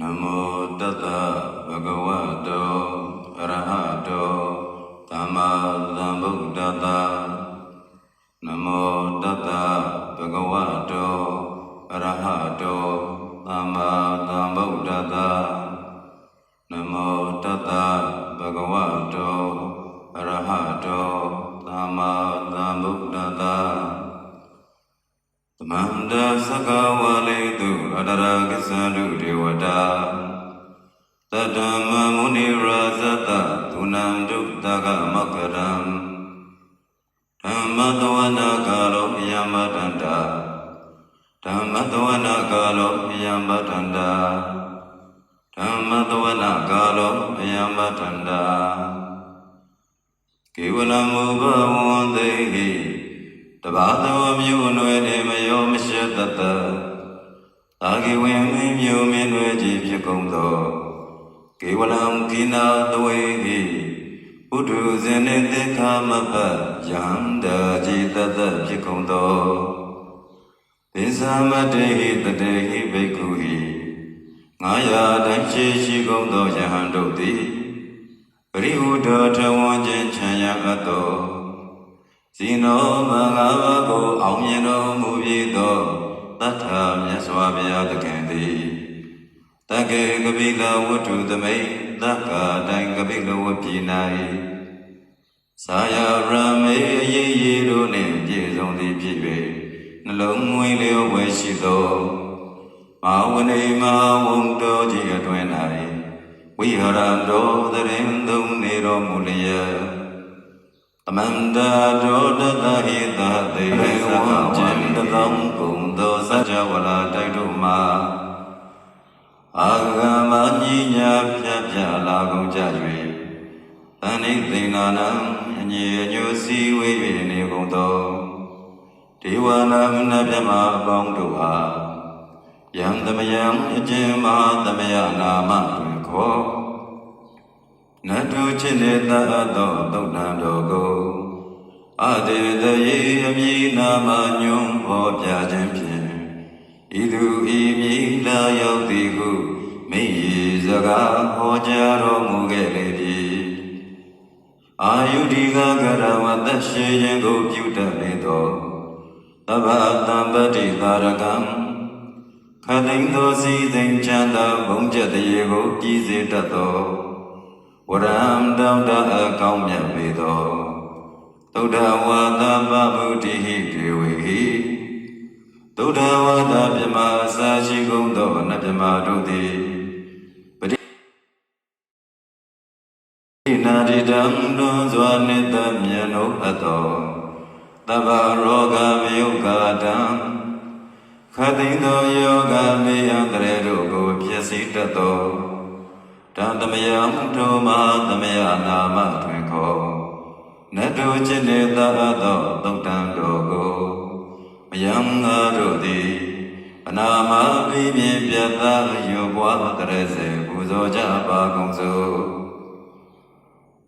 နမောတတ္တဗုဒ္ဓဝတ္တောအရဟတောသမ္မာသမ္ဗုဒ္ဓတ္တနမောတတ္တဗုဒ္ဓဝတ္တောအရဟတောသမ္မာသမ္ဗုဒ္ဓတ္တနမောတတ္တဗုဒ္ဓဝတ္တောအရဟတောသမ္မာသမ္ဗုဒ္ဓတ္တ သမန္တသကဝလေတုအတရကစ္ဆလူဒေဝတာတတမမုနိရာဇတသုနံဒုတကမကရံဓမ္မတဝနာကာလောယမတန္တာဓမ္မတဝနာကာလောယမတန္တာဓမ္မတဝနာကာလောယမတန္တာကေဝလမုဘဝံတေဟိ တဘာသောမြို့နွယ်နေမယောမရှိတတ်တသာဂိဝင်မင်းမြို့မင်းနွယ်ကြီးဖြစ်ကုန်သောကေဝလံကိနာတဝေဟိဘုဒ္ဓဇင်နေတေခမပယန္တာจิตတတ်ဖြစ်ကုန်သောသေသမတေဟိတတေဟိဘိက္ခုဟိငါယာတိုင်းရှိရှိကုန်သောယဟန်တို့သည်ပရိဟုဒထဝံခြင်းချမ်းရအပ်သော ဇီနောမင်္ဂလာကိုအောင်မြင်တော်မူပြီးသောတထာမြတ်စွာဘုရားသခင်သည်တက္ကေကပိလဝတ္ထုသမိတ်တက္ကာတိုင်းကပိလဝတ်ပြည်၌သာယရမေအရေးရေးတို့နှင့်ပြည့်စုံသည်ဖြစ်၍နှလုံးမွေးလျောဝဲရှိသောမာဝနေမဝုံတော်ကြီးအတွင်၌ဝိဟရံတော်သရင်သုံးနေတော်မူလျက် သမန္တာဒောတတဟိတသေဝံကျင်တသောကုံသောစัจ java လာတိုက်တို့မှာအာဂမညီညာဖြတ်ဖြတ်လာကုန်ကြ၍သန္နိသိဏနံအညီအညိုစီဝေး၍နေကုန်သောဒေဝနာမနဗျမအပေါင်းတို့အားယံသမယံအကျဉ်မဟာသမယနာမတွင်ခေါ် နတုချစ်နေတတ်သောသုတ်တံတော်ကိုအတေတယေအမိနာမညွန်ဟောပြခြင်းဖြင့်ဤသူဤမိလာရောက်သည်ဟုမိယေစကားဟောကြားတော်မူခဲ့လေပြီအာယုဒီကကရဝတ္တရှိခြင်းကိုပြုတတ်လေသောသဗ္ဗတံပတိသာရကံခတိန်သောစီသိင်္ချမ်းသာဘုံကျက်တရေကိုပြည်စေတတ်သော ဝရံတောင်းတအကောင်းမြတ်ပေသောသုဒ္ဓဝါဒပဗုဒိဟိဒေဝေဟိသုဒ္ဓဝါဒပြမအစာရှိကုန်သောအနတ်ပြမတို့သည်ပရိနာတိတံလွန်စွာနိတ္တမြတ်နုအပ်သောတဗ္ဗရောဂမယုကာတံခတိန်သောယောဂမေယံတရေတို့ကိုဖြစ်စေတတ်သော တံသမယံထုမသမယနာမတွင်ခေါ်နတုจิตနေတတ်သောသုတ်တံတော်ကိုမယံငါတို့သည်အနာမပိပြင်းပြတ်သာယောဘွားတရစေပူဇော်ကြပါကုန်စို့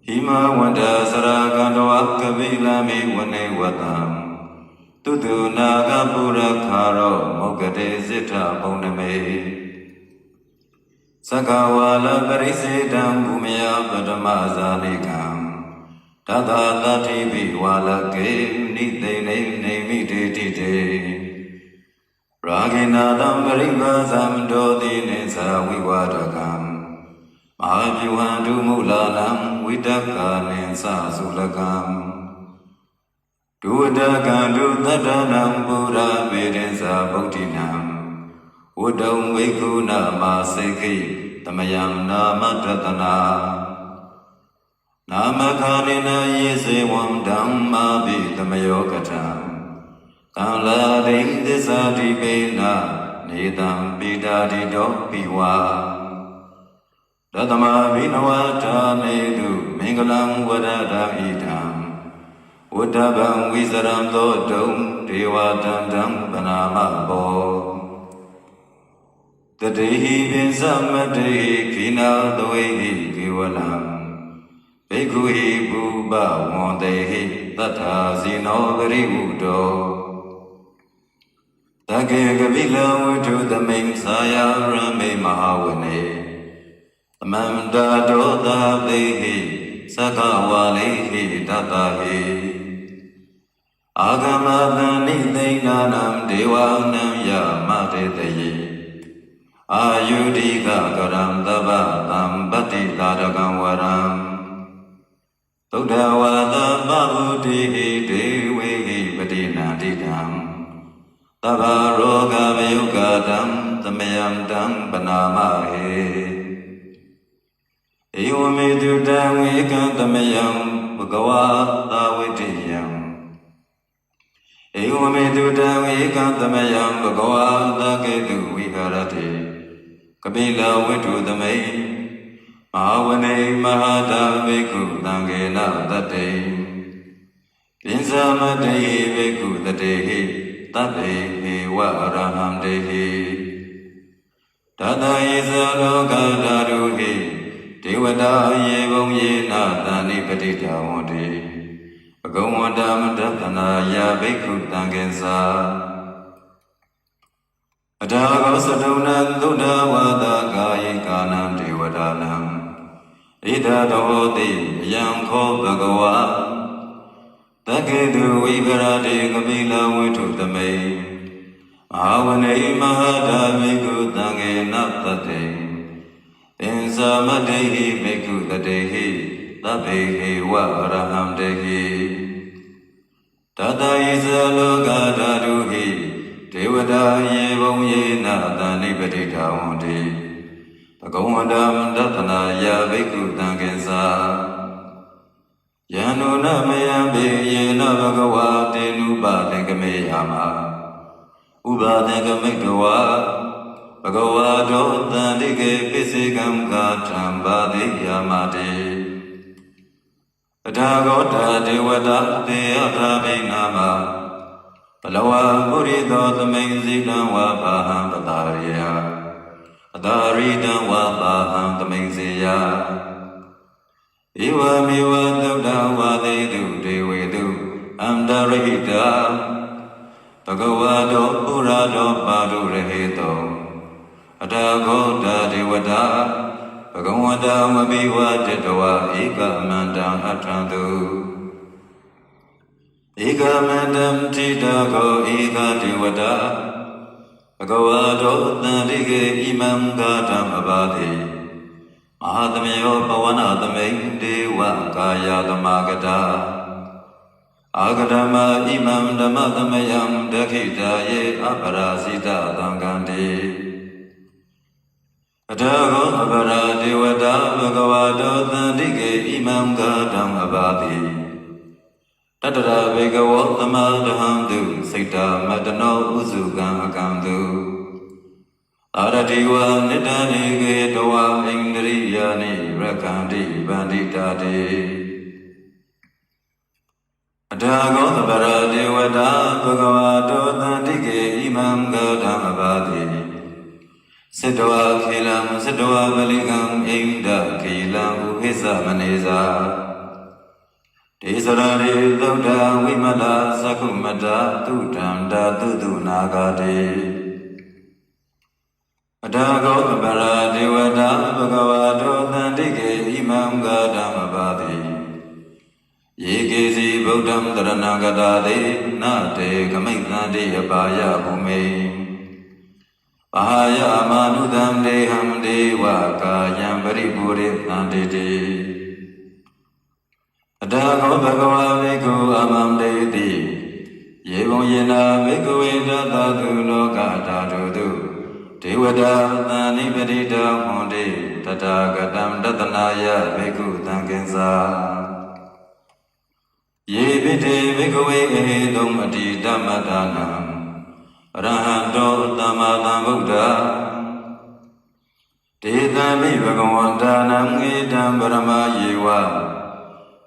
ဟိမဝန္တစရာကန္တဝကပိလမိဝနေဝတံတုတုနာဂပုရခါရောမုဂတေစိထဘုံနမေ သကဝါလပရိစေတံဘူမယပတမဇာလိကံတသာတတိပိဝါလကေနိသိနေနေမိတေတိတေရာဂိနာတံပရိပါဇံဒောတိနေသဝိဝါဒကံမဟာပြုဟံဒုမူလာလံဝိတကာနေသသုလကံဒုဝတကံဒုသတ္တနံပုရမေရင်္ဇာဗုဒ္ဓိနံ ဝတ္တုံဝိက္ခုနာမစေခိတမယံနာမတတနာနာမခာရိနယေစေဝံဓမ္မာပိတမယောကထံကံလာရိသစ္စာတိပေနနေတံပိတာတိတောပိဝါတတမဘိနဝထာနေတုမင်္ဂလံဝရဒာဣတံဝတ္တဗံဝိစရံသောတုံဒေဝတံတံပနာမဘော တတေဟိပိသမတေခိနာသဝေဟိကေဝလံဘေကုဟိဘူပဝန္တေဟိတထာဇိနောဂရိဟုတောတကေကပိလဝိထုသမိန်သာယရမေမဟာဝနေသမန္တာဒောတာသေဟိသက္ခဝါလေဟိတတဟိအာဂမတန်နိသိဏနံဒေဝနံယမတေတယေ အာယုဒိကကရံတဗ္ဗတံပတ္တိတာရကံဝရံသုဒ္ဓဝါဒပဗုတိဟိဒေဝေဟိပတိနာတိတံတဗ္ဗရောဂမယုကတံသမယံတံပနာမဟေဧဝမေတုတံဝေကံသမယံဘဂဝါသာဝိတ္တိယံဧဝမေတုတံဝေကံသမယံဘဂဝါသာကေတုဝိဟာရတိ ကပိလဝိတုသမိန်မဟာဝနေမဟာတာဘိက္ခုသံဃေနတတ္တေပိဇာမတေဘိက္ခုတတေဟိတတ္တေဟေဝရဟံတေဟိတတယေဇလောကဓာတုဟိဒေဝတာယေဘုံယေနာတဏိပတိတဝန္တိဘဂဝန္တမတတနာယဘိက္ခုတံကေသာအတာကောသတုံနံသုဒ္ဓဝါဒကာယေကာနံဒေဝ တာနံဣဒတောတိယံခောဘဂဝါတကေတုဝိကရတေကပိလဝိထုသမိန်မဟာဝနေမဟာဒါမိကုတံငေနတတေသင်္သာမတေဟိမိကုတတေဟိသဗ္ဗေဟေဝရဟံတေဟိတတယေဇလောကဓာတုဟိဒေဝတာယေဘုံယေနတဏိပတိတာဝန္တိ ဘဂဝန္တမတတနာယဘိက္ခုတံကေသာယန္တုနမယံဘေယေနဘဂဝါတေနုပါသင်္ကမေယမဥပါသင်္ကမိတဝါဘဂဝါတောတန္တိကေပိစေကံကာထံပါတိယမတေအထာဂောတာဒေဝတာတေယထာဘိနာမဘလဝပုရိသောသမိန်စီကံဝါပါဟံပတာရိယ အတာရိတံဝါပါဟံသမိန်စေယဧဝမေဝသုဒ္ဓဝါသေတုဒေဝေတုအန္တရဟိတာဘဂဝါတောပုရာတောပါတုရဟေတောအတာဂောတာဒေဝတာဘဂဝန္တမဘိဝတတဝဧကမန္တံအထံတုဧကမန္တံတိတကောဧကဒေဝတာ ဘဂဝါတောတန္တိကေဣမံဂါတံအဘာတိမဟာသမယောပဝနာသမိန်ဒေဝကာယသမဂတာအာဂဓမ္မဣမံဓမ္မသမယံဒခိတာယေအပရာဇိတသံဃံတိအထာကောအပရာဒေဝတာဘဂဝါတောသန္တိကေဣမံဂါဓမ္မဘာတိ တတရာဘေကဝောသမဒဟံတုစိတ်တာမတနောဥစုကံအကံတုအာရတိဝနိတံဧကေတဝဣန္ဒရိယာနိရကန္တိဗန္တိတာတေအထာဂောသဗရာဒေဝတာဘဂဝါတောတန္တိကေဣမံဂောဓမ္မဘာတိစေတဝါခေလံစေတဝါပလိကံဣန္ဒခေလံဥဟိသမနေသာ ဒေသရရေသုဒ္ဓဝိမလသကုမတသုတံတာတုတုနာဂတေအထာဂောအပရာဒေဝတာဘဂဝါတောတန္တိကေဣမံဂါဓမ္မပါတိယေကေစီဗုဒ္ဓံတရဏဂတာတေနတေခမိတ်တန္တိအပါယဘုမေပါယမာနုတံဒေဟံဒေဝကာယံပရိပူရိသန္တိတိ အထာဂောဘဂဝါဘေကုအမံတေတိယေဘုံယေနာဘေကဝေတသတုလောကဓာတုတုဒေဝတာသန္နိပတိတောဟွန်တိတတဂတံတတနာယဘေကုသံကင်္စာယေပိတေဘေကဝေအေတုံအတိတမတနာအရဟံတောသမ္မာသမ္ဗုဒ္ဓဒေသမိဘဂဝန္တာနံဧတံပရမယေဝ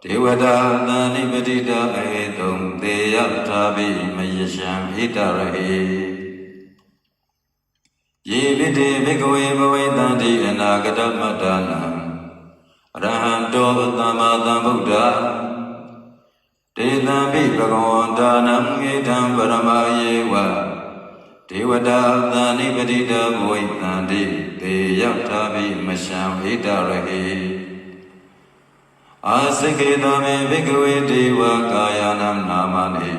ဒေဝတာသန္နိပတိတောအေတုံသေယထာပိမယရှံဣတရဟေယေပိတေဘိကဝေဘဝေတန္တိအနာဂတမတ္တနာအရဟံတောသမ္မာသမ္ဗုဒ္ဓဒေသံပိဘဂဝန္တာနံဧတံပရမယေဝဒေဝတာသန္တိပတိတဘဝိသန္တိတေရောက်တာပိမရှံဣတရဟိ အာစိကေတမေဘိကဝေဒေဝကာယနာနာမနေ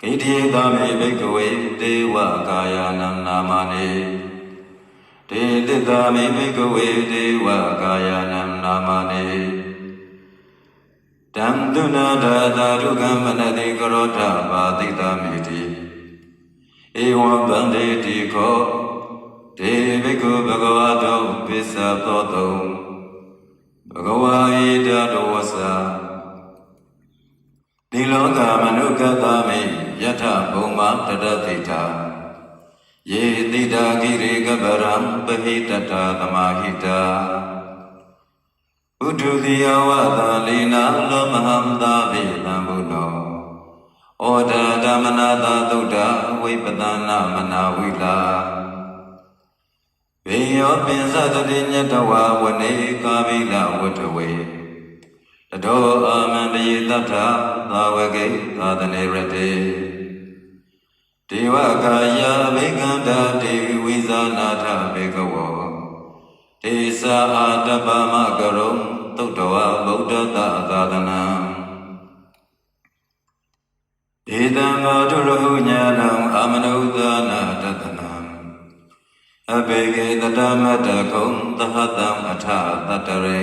ဣတိတမေဘိကဝေဒေဝကာယနာနာမနေတေတိတမေဘိကဝေဒေဝကာယနာနာမနေတံတုနာဒါတာရုကမနတိကရောဓပါတိတမိတိဧဝံဗန္တေတိခောဒေဘိကုဘဂဝါတောပိစ္ဆသောတုံ ဘဂဝါဣဒတောဝဆာဒီလောကမနုကတမိယထဘုံမတတတိတာယေတိတာဂိရိကပရံပဟိတတာသမာဟိတာဥဒုတိယဝတလိနာလောမဟံသာပိတံဘုနောဩဒါဓမ္မနာသာသုဒ္ဓဝိပဒနာမနာဝိလာ ဘေယောပင်စတတိညတဝဝနေကာပိလဝတ္ထဝေတတောအာမန္တယေတ္ထသာဝကေသာသနေရတေဒေဝကာယဘေကန္တာဒေဝိဇာနာထဘေကဝောဒေသာအာတပမကရုံသုတ္တဝဗုဒ္ဓတသာသနံဧတံမောတုရဟုညာဏံအာမနုဿာနာတတနံ အဘေကေတတမတကုံသဟတံအထတတရေ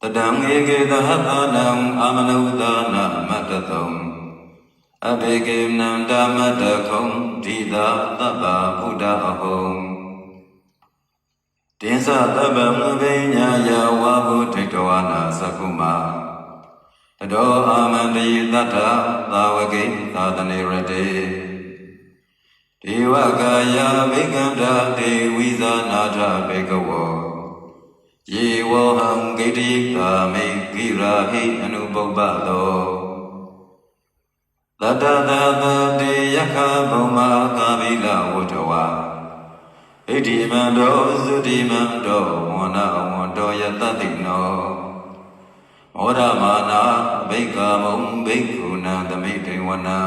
တတံဧကေသဟတနံအာမနုဿာနာမတတုံအဘေကေနန္တမတကုံဒိသာတပ္ပဗုဒ္ဓအဟုံတင်းစတပ္ပမဘိညာယဝါဘုထိတဝနာသကုမာတတောအာမန္တိတတ္ထသာဝကိသာသနေရတေ ဒေဝကာယဘေကန္တာဒေဝိဇာနာထဘေကဝောယေဝဟံဂိတိကာမိဂိရာဟိအနုပုပ္ပသောတတတသတေယခဘုံမာကာမိလဝတ္ထဝါဣတိမန္တောသုတိမန္တောဝန္နဝန္တောယတတိနောမောရမာနာဘိက္ခမုံဘိက္ခုနံသမိတေဝနံ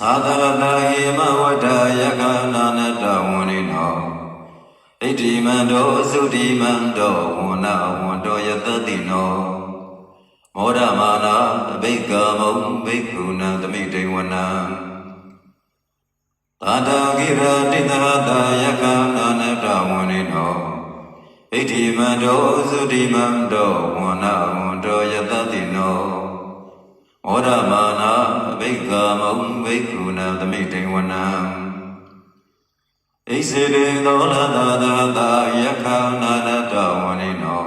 သာသရတဟိမဝတ္တယခနာနတဝန္နိနောဣတိမန္တောသုတိမန္တောဝန္နဝန္တောယတတိနောမောရမာနာဘိက္ခမုံဘိက္ခုနံသမိတေဝနံသာတဂိရတိတဟတယခနာနတဝန္နိနောဣတိမန္တောသုတိမန္တောဝန္နဝန္တောယတတိနော မောရမာနာဘိက္ခမုံဘိက္ခုနံသမိတေဝနံဣစေတေသောလသာသာသာယခာနာနတဝန္နိနော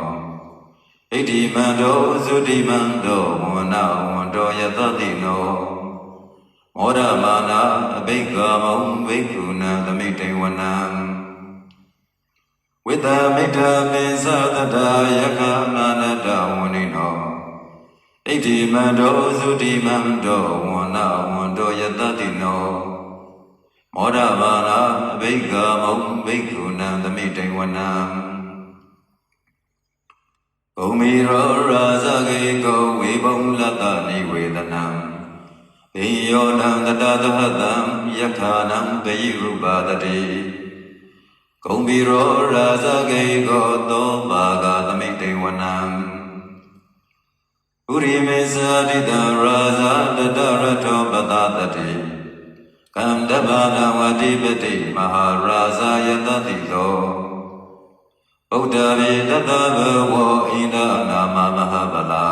ဣတိမန္တောသုတိမန္တောဝန္နဝန္တောယတတိနောမောရမာနာဘိက္ခမုံဘိက္ခုနံသမိတေဝနံဝိတမိတ္တပိသတတယခနာနတဝန္နိ နောဣတိမန္တောသုတိမန္တောဝန္နဝန္တောယတတိနောမောဒဘာနာဘိက္ခမုံဘိက္ခုနံသမိတေဝနံဘုံမီရောရာဇဂေကောဝေဘုံလတ္တနိဝေဒနံဣယောနံတတသဟတံယခာနံပယိရုပါတတိဂုံဘီရောရာဇဂေကောသောဘာဂသမိတေဝနံ ဥရိမေဇာတိတံရာဇတတရထောပတတတိကန္တဘာနဝတိပတိမဟာရာဇယတတိသောဗုဒ္ဓရေတတဘဝဣန္ဒနာမမဟာဗလာ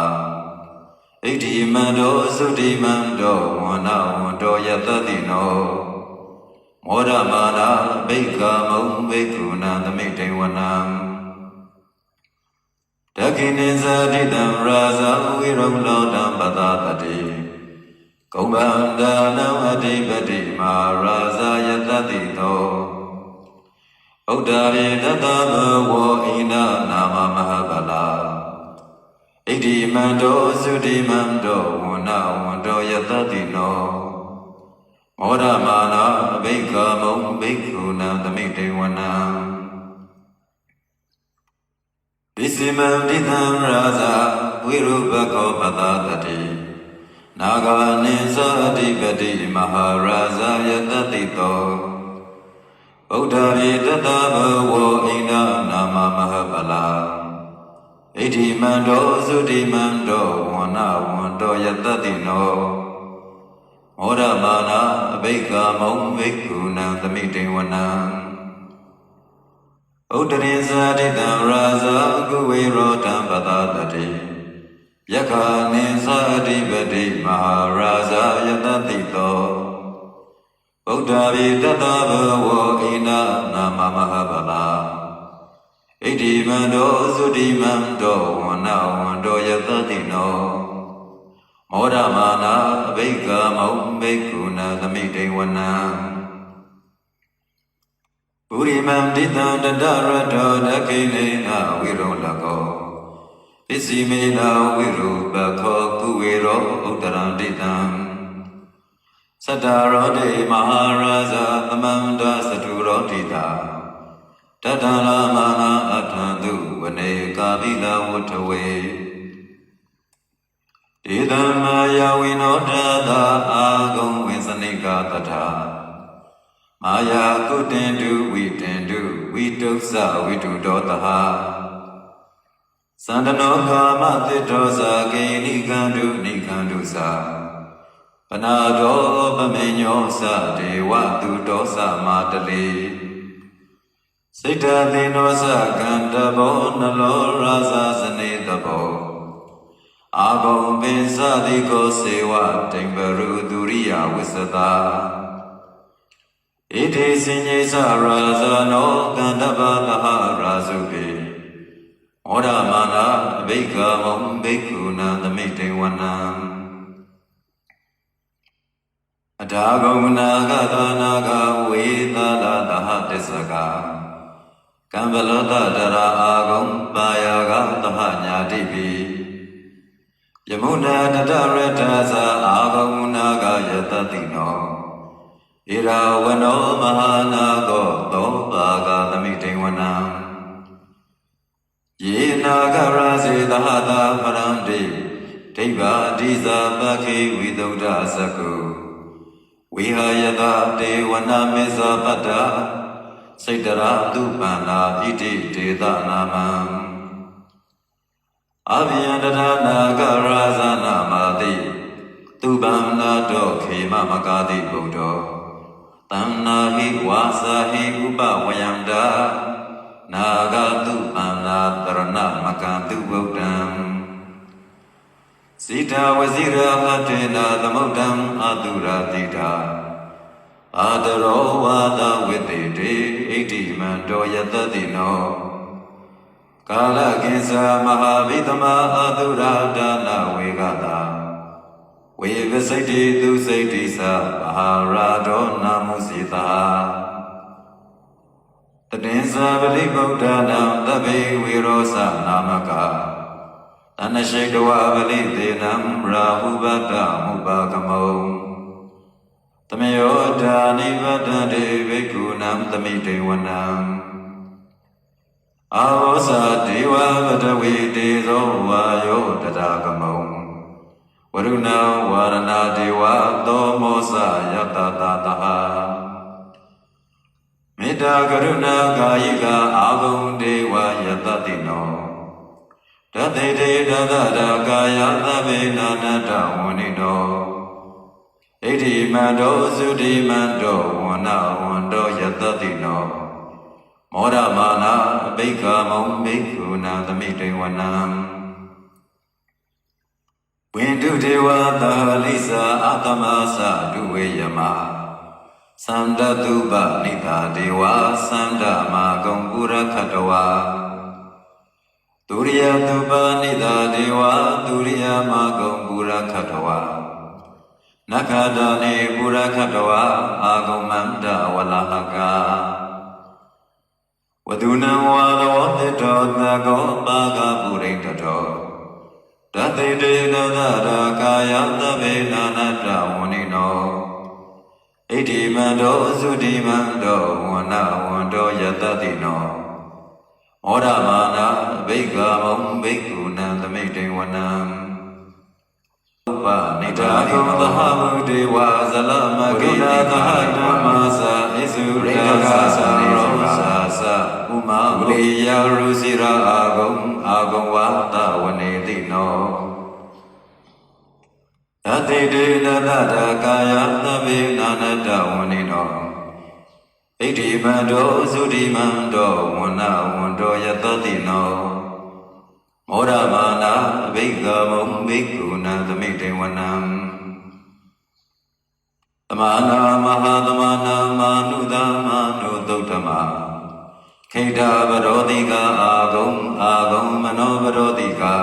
ဣတိမန္တောသုတိမန္တောဝန္နဝန္တောယတတိနောမောရမာနာဘိက္ခမုံဘိက္ခုနံသမိတေဝနံ တခိနိဇာတိတံရာဇဝိရုံလောတံပတတတိကုံဗန္ဒာနံအတိပတိမာရာဇယတတိသောဥဒ္ဒါရေတတဘဝဣန္ဒနာမမဟာဗလာဣတိမန္တောသုတိမန္တောဝန္နဝန္တောယတတိနောမောရမာနာဘိက္ခမုံဘိက္ခုနံသမိတေဝနံဣ စိမံတိသံရာဇဝိရုပကောပတတတိနာဂာနိသတိပတိမဟာရာဇယတတိတောဗုဒ္ဓရေတတဘဝအိန္ဒနာမမဟပလာဣတိမန္တောသုတိမန္တောဝန္နဝန္တောယတတိနောမောရမာနာအဘိက္ခမုံဘိက္ခုနံသမိတေဝနံ ဥဒ္ဒရိဇာတိတံရာဇာကုဝေရောတံပတတတိယက္ခာနိသတိပတိမဟာရာဇာယတတိတောဗုဒ္ဓဗေတတဘဝအိနာနာမမဟဗလာဣတိမန္တောသုတိမန္တောဝန္နဝန္တောယတတိနောမောဒမာနာအဘိက္ခမုံဘိက္ခုနသမိတေဝနံ ပုရိမံတိတံတတရတောဒခိနေနဝိရောလကောပစ္စည်းမေနဝိရူပခောကုဝေရောဥတ္တရံတိတံသတ္တရောတေမဟာရာဇာသမန္တသတုရောတိတာတတ္တလာမနာအထံသူဝနေကာပိလဝတ္ထဝေဒေသမ္မာယဝိနောတသာအာဂုံဝိသနိကတထာ မာယာကုတင်တုဝိတင်တုဝိတုဇဝိတုတောတဟာသန္တနောကာမတိတောဇာဂိနိကန္တုနိကန္တုသာပနာတောပမေညောသဒေဝတုတောသမာတလေစိတ်တသေနောသကန္တဘောနလောရာဇာစနေတဘောအာဘုံပင်စတိကိုစေဝတိံပရုဒုရိယဝစ္စတာ ဣတိစဉ္ညေသရာဇာနောကန္တပသဟရာဇုပေမောဒမာနာအဘိက္ခမုံဘိက္ခုနံသမိတေဝနံအထာဂုံနာဂသနာဂဝေသလာသဟတစ္စကကံဗလောတတရာအာဂုံပါယာဂသမညာတိပိယမုနာတတရတသအာဂုံနာဂယတတိနော ဣရာဝနောမဟာနာကောသောပါကသမိတေဝနံယေနာဂရာစေသဟတာပရံတိဒိဗ္ဗာတိဇာပခေဝိသုဒ္ဓသကုဝိဟာယတတေဝနာမေဇာပတ္တာစိတ်တရာတုပန္နာဣတိဒေသနာမံအဘိယန္တရနာဂရာဇနာမာတိသူပန္နာတောခေမမကာတိဗုဒ္ဓော တဏ္ဏဟိဝါစာဟိဥပဝယန္တာနာဂတုပန္နာတရဏမကံတုဗုဒ္ဓံစိတဝဇိရာဟတေနာသမုဒ္ဒံအတုရာတိတာအာတရောဝါဒဝိတေတေဣတိမန္တောယတတိနောကာလကိစ္ဆာမဟာဗိသမအာတုရာဒါနဝေကတာ ဝေဝစိတ်တိသူစိတ်တိသမဟာရာဒောနာမုစီတာတတင်္ဇာပရိဗုဒ္ဓနာသဗ္ဗေဝေရောသနာမကတဏရှိတဝပလိသေနံရာဟုဘတ္တမုပါကမောတမယောဓာနိဗ္ဗတတေဘိက္ခုနံသမိတေဝနံအာဝဇာဒေဝဗတဝေတေဇောဝါယောတတာကမော ဝရုဏဝါရဏဒေဝသောမောစယတတတဟမေတ္တာကရုဏာကာယိကအာဂုံဒေဝယတတိနောတသေတေတသတာကာယသဗ္ဗေနာနတဝဏိတောဣတိမန္တောသုတိမန္တောဝန္နဝန္တောယတတိနောမောဒမာနာအဘိက္ခမုံဘိက္ခုနာသမိတေဝနံ ဝိန္ဒုဒေဝသာလိစာအတမသဒုဝေယမသန္တတုပနိတာဒေဝသန္တမာဂုံပုရခတဝါဒုရိယတုပနိတာဒေဝဒုရိယမာဂုံပုရခတဝါနခတနေပုရခတဝါအာဂုံမန္တဝလဟကာဝဒုနံဝါသောတိတောသကောပါက တသိတေနသရာကာယသဗ္ဗေနာနတဝဏိနောဣတိမန္တောသုတိမန္တောဝန္နဝန္တောယတတိနောမောဒမာနာဘိက္ခမုံဘိက္ခုနံသမိတေဝနံပါနိဒာဂုသဟဗုဒေဝဇလမကိနာသဟဓမ္မသာဣစုရိကကာသရောသာသဥမာဝရိယရုစီရာအာဂုံအာဂုံဝါတဝနေတိနော တတိတေနတတကာယသဗ္ဗေနာနတဝနေနောဣတိမန္တောသုတိမန္တောဝဏဝန္တောယတတိနောမောရမာနာအဘိက္ခမုံဘိက္ခုနံသမိတေဝနံသမာနာမဟာသမာနာမာနုသာမာနုသုတ်တမခိတဗရောတိကာအာဂုံအာဂုံမနောဗရောတိကာ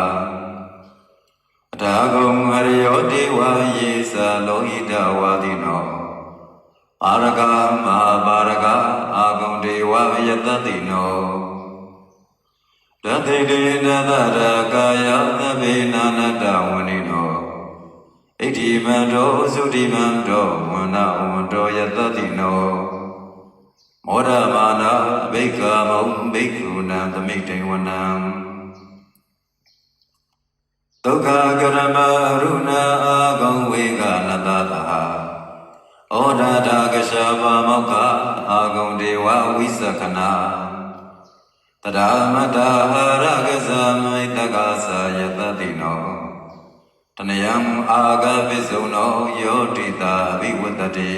အထာဂုံဟရိယောတေဝယေသလောဟိတဝါတိနောအာရကမဟာပါရကအာဂုံဒေဝယတတိနောတသိတေနသရကာယသဗ္ဗေနာနတဝနိနောဣတိမန္တောသုတိမန္တောဝနဝန္တောယတတိနောမောရမာနာဘိက္ခမုံဘိက္ခုနံသမိတေဝနံ ဒုက္ခကရမရုဏအာဂံဝေကနတတဟဩဒတာကရှပါမောက္ခအာဂံဒေဝဝိသကနာတရာမတဟာရကဇာမိတကသာယတတိနောတနယံအာဂပိစုံနောယောတိတာဘိဝတ္တတိ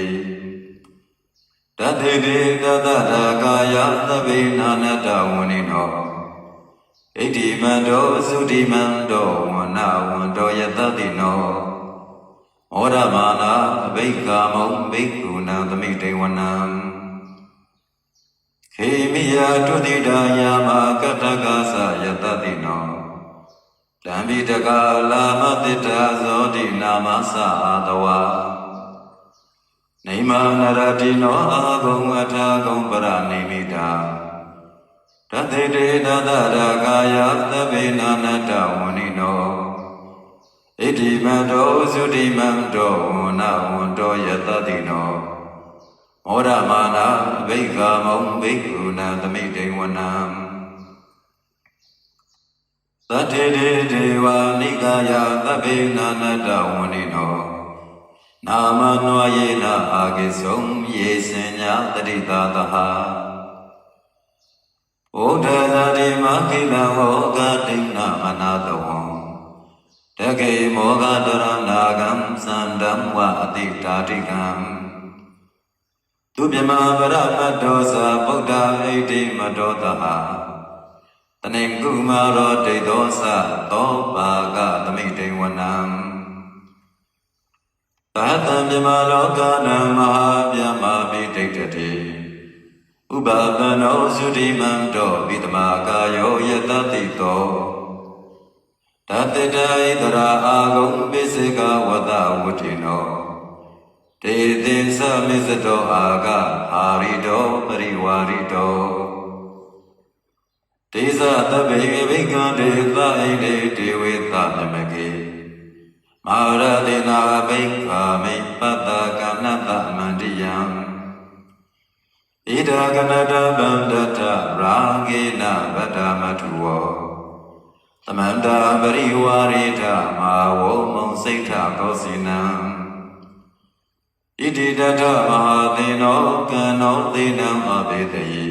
တထေတိတတရာကာယသဗ္ဗေနာနတဝနိနော ဣတိမန္တောသုတိမန္တောဝနဝန္တောယတတိနောမောရမာနာအဘိက္ခမုံဘိက္ခုနံသမိတေဝနံခေမိယတုတိတာယာမကတ္တကသယတတိနောတံပိတကလာမတိတာဇောတိနာမသအာတဝါနေမနရတိနောအာဂုံအထာဂုံပရနေမိတာ တသေတေတတရာကာယသဗ္ဗေနာနတဝဏိနောဣတိမန္တောသုတိမန္တောဝနဝန္တောယတတိနောမောရမာနာဘိက္ခမုံဘိက္ခုနံသမိတေဝနံသတ္ထေတေဒေဝနိကာယသဗ္ဗေနာနတဝနိနောနာမနွာယေနအာဂိသုံယေစင်ညာတတိတာတဟ ဩဒသာတိမခိလဟောဂတိနာအနာတဝံတကေမောဂတရဏာဂံသန္တံဝအတိတာတိကံသူပြမဗရမတ္တောသာဗုဒ္ဓဣတိမတ္တောတဟတနေကုမာရောဒိဋ္ဌောသသောပါကသမိတေဝနံသာတံပြမလောကနံမဟာပြမပိဋိတတိ ဥပပနောသုတိမန္တောဝိတမကာယောယတတိတောတတတဣတရာအာဂုံပိစေကဝတဝဋ္ဌိနောတေသင်္သမစ္စတောအာဂအာရိတောပရိဝါရိတောတေဇသဗ္ဗေဘိက္ခတေသဣတေတေဝေသမြမကေမာရတေနာဘိက္ခမိပတ္တကနတ ဣဒာကနတဗန္တတရာဂေနဗတ္တမထုဝောသမန္တာပရိဝါရိထမာဝုံမုံစိတ်ထကောစီနံဣတိတထမဟာသေနောကံနောသေနံအဘေတယိ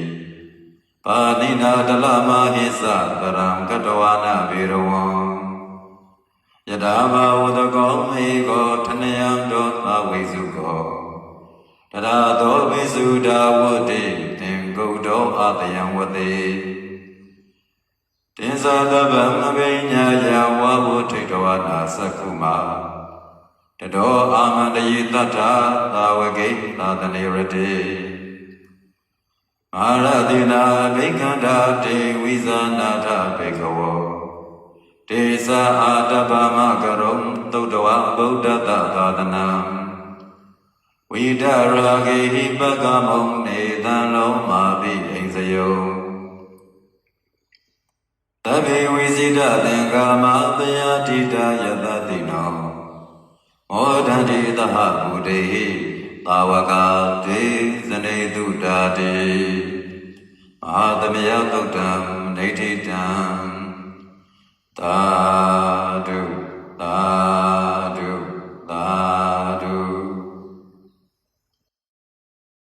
ပါဏိနာတလမဟိသပရံကတဝါနာဘေရဝံယထာဘဝတကောမေကောထနယံတောအဝိစုကော တရာသောဘိစုဒါဝတိသင်္ကုတ်တောအတယံဝတိတင်္သာတဗံအဘိညာယဝဘုထိတဝါနာသက္ကုမာတတောအာမန္တယေတတ္ထာသာဝကိသာတနေရတိမာရတိနာဘိက္ခန္တာတေဝိဇာနာထဘေကဝောတေသအာတပမကရုံသုတဝဗုဒ္ဓတသာသနာ ဝိဒရာဂေဟိပကမုံနေတံလုံးမာပိအိမ်စယောတဗေဝိဇိတသင်္ကာမပယတိတယတတိနောမောဒန္တိသဟဗုဒေဟိသာဝကတေဇနေတုတာတိမဟာသမယသုတ်တံဒိဋ္ဌိတံသာဓုသာ